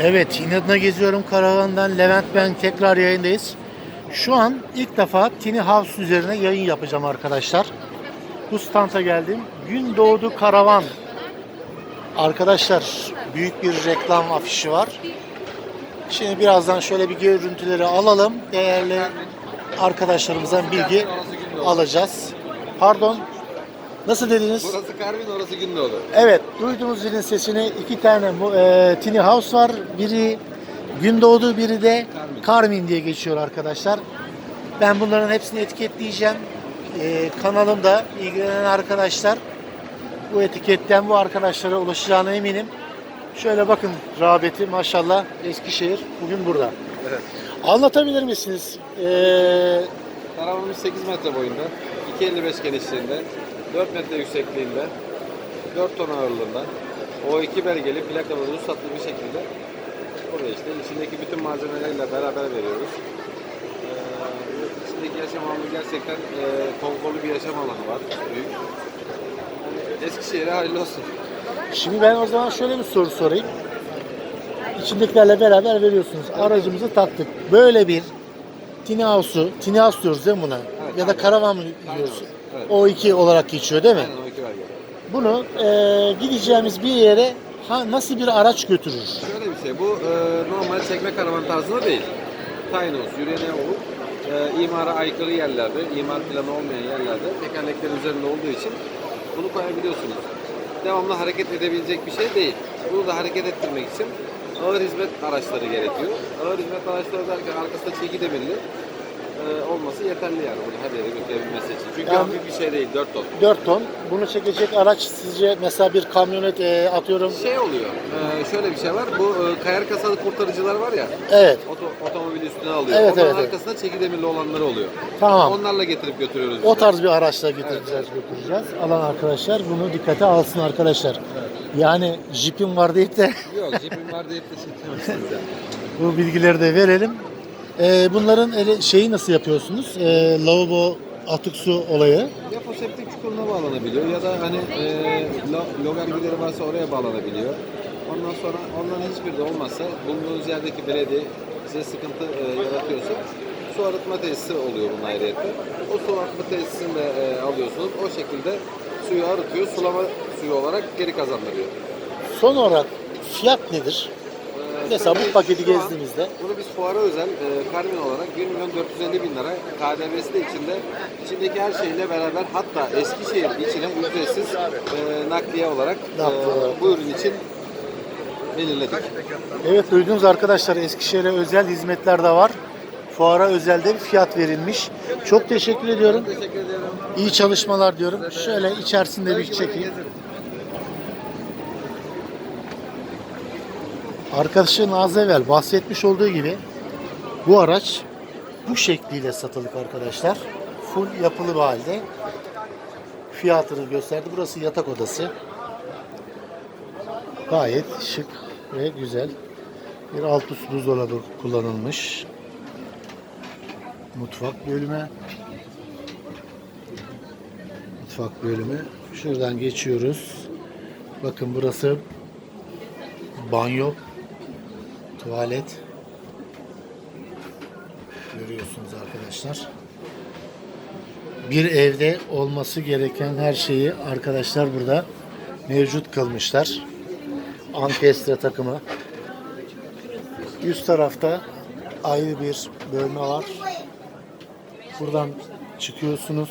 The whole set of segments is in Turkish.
Evet, inadına geziyorum karavandan. Levent ben tekrar yayındayız. Şu an ilk defa Tiny House üzerine yayın yapacağım arkadaşlar. Bu standa geldim. Gün doğdu karavan. Arkadaşlar büyük bir reklam afişi var. Şimdi birazdan şöyle bir görüntüleri alalım. Değerli arkadaşlarımızdan bilgi alacağız. Pardon. Nasıl dediniz? Burası Karvin, orası Gündoğdu. Evet, duyduğunuz zilin sesini iki tane e, Tiny House var. Biri Gündoğdu, biri de Carmin. Carmin diye geçiyor arkadaşlar. Ben bunların hepsini etiketleyeceğim. E, kanalımda ilgilenen arkadaşlar bu etiketten bu arkadaşlara ulaşacağına eminim. Şöyle bakın rağbeti maşallah Eskişehir bugün burada. Evet. Anlatabilir misiniz? E, Karavanımız 8 metre boyunda, 2.55 genişliğinde, 4 metre yüksekliğinde, 4 ton ağırlığında, O2 belgeli plakalı ruhsatlı bir şekilde buraya işte içindeki bütün malzemelerle beraber veriyoruz. Ee, içindeki yaşam alanı gerçekten e, konforlu bir yaşam alanı var. Büyük. Yani Eskişehir'e hayırlı olsun. Şimdi ben o zaman şöyle bir soru sorayım. İçindekilerle beraber veriyorsunuz. Aracımızı taktık. Böyle bir tiny house diyoruz değil mi buna? Evet, ya da karavan mı diyoruz? Evet. O2 olarak geçiyor değil mi? Aynen O2 belgeli. Bunu e, gideceğimiz bir yere ha, nasıl bir araç götürür? Şöyle bir şey, bu e, normal çekme karavan tarzında değil. House, yürüyene olur. E, imara aykırı yerlerde, imar planı olmayan yerlerde tekerlekler üzerinde olduğu için bunu koyabiliyorsunuz. Devamlı hareket edebilecek bir şey değil. Bunu da hareket ettirmek için ağır hizmet araçları gerekiyor. Ağır hizmet araçları derken arkasında çeki demirli e, olması yeterli yani bunu her yere götürebilmesi için. Çünkü Yani- hafif bir şey değil, 4 ton. 4 ton. Bunu çekecek araç sizce mesela bir kamyonet e, atıyorum. Şey oluyor, e, şöyle bir şey var, bu e, kayar kasalı kurtarıcılar var ya, Evet. Oto, otomobil üstüne alıyor. Evet, Onların evet, evet. arkasında çeki demirli olanları oluyor. Tamam. Onlarla getirip götürüyoruz. O de. tarz bir araçla getireceğiz, götüreceğiz. Alan arkadaşlar bunu dikkate alsın arkadaşlar. Yani jipim var deyip de Yok, jipim var deyip de çekemezsiniz yani. Bu bilgileri de verelim. Ee, bunların ele, şeyi nasıl yapıyorsunuz? Ee, lavabo atık su olayı. Ya foseptik çukuruna bağlanabiliyor ya da hani e, lo- logar gideri varsa oraya bağlanabiliyor. Ondan sonra onların hiçbiri de olmazsa bulunduğunuz yerdeki belediye size sıkıntı e, yaratıyorsa su arıtma tesisi oluyor bunun ayrıyette. O su arıtma tesisini de e, alıyorsunuz. O şekilde suyu arıtıyor, sulama suyu olarak geri kazandırıyor. Son olarak fiyat nedir? Mesela bu paketi şu an gezdiğimizde Bunu biz fuara özel e, Carmin olarak 1 milyon 450 bin lira KDV'si de içinde içindeki her şeyle beraber hatta Eskişehir içine ücretsiz e, nakliye olarak e, Nakliye olarak. bu ürün için belirledik. evet duydunuz arkadaşlar Eskişehir'e özel hizmetler de var. Fuara özelde bir fiyat verilmiş. Çok teşekkür ediyorum. Teşekkür ederim. İyi çalışmalar diyorum. Şöyle içerisinde bir çekeyim. Arkadaşın az evvel bahsetmiş olduğu gibi bu araç bu şekliyle satılık arkadaşlar. Full yapılı bir halde. Fiyatını gösterdi. Burası yatak odası. Gayet şık ve güzel. Bir alt üst buzdolabı kullanılmış. Mutfak bölümü. Mutfak bölümü. Şuradan geçiyoruz. Bakın burası banyo, tuvalet. Görüyorsunuz arkadaşlar. Bir evde olması gereken her şeyi arkadaşlar burada mevcut kılmışlar. Ankestre takımı. Üst tarafta ayrı bir bölme var. Buradan çıkıyorsunuz.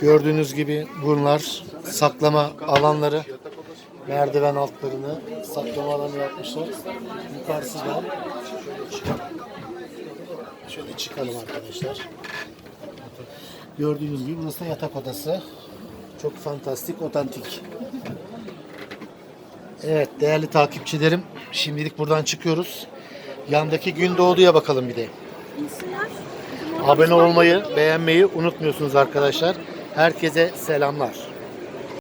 Gördüğünüz gibi bunlar saklama alanları. Merdiven altlarını saklama alanı yapmışlar. Yukarısı da şöyle çıkalım arkadaşlar. Gördüğünüz gibi burası da yatak odası. Çok fantastik, otantik. Evet değerli takipçilerim. Şimdilik buradan çıkıyoruz. Yandaki gün doğduya bakalım bir de. Abone olmayı, beğenmeyi unutmuyorsunuz arkadaşlar. Herkese selamlar.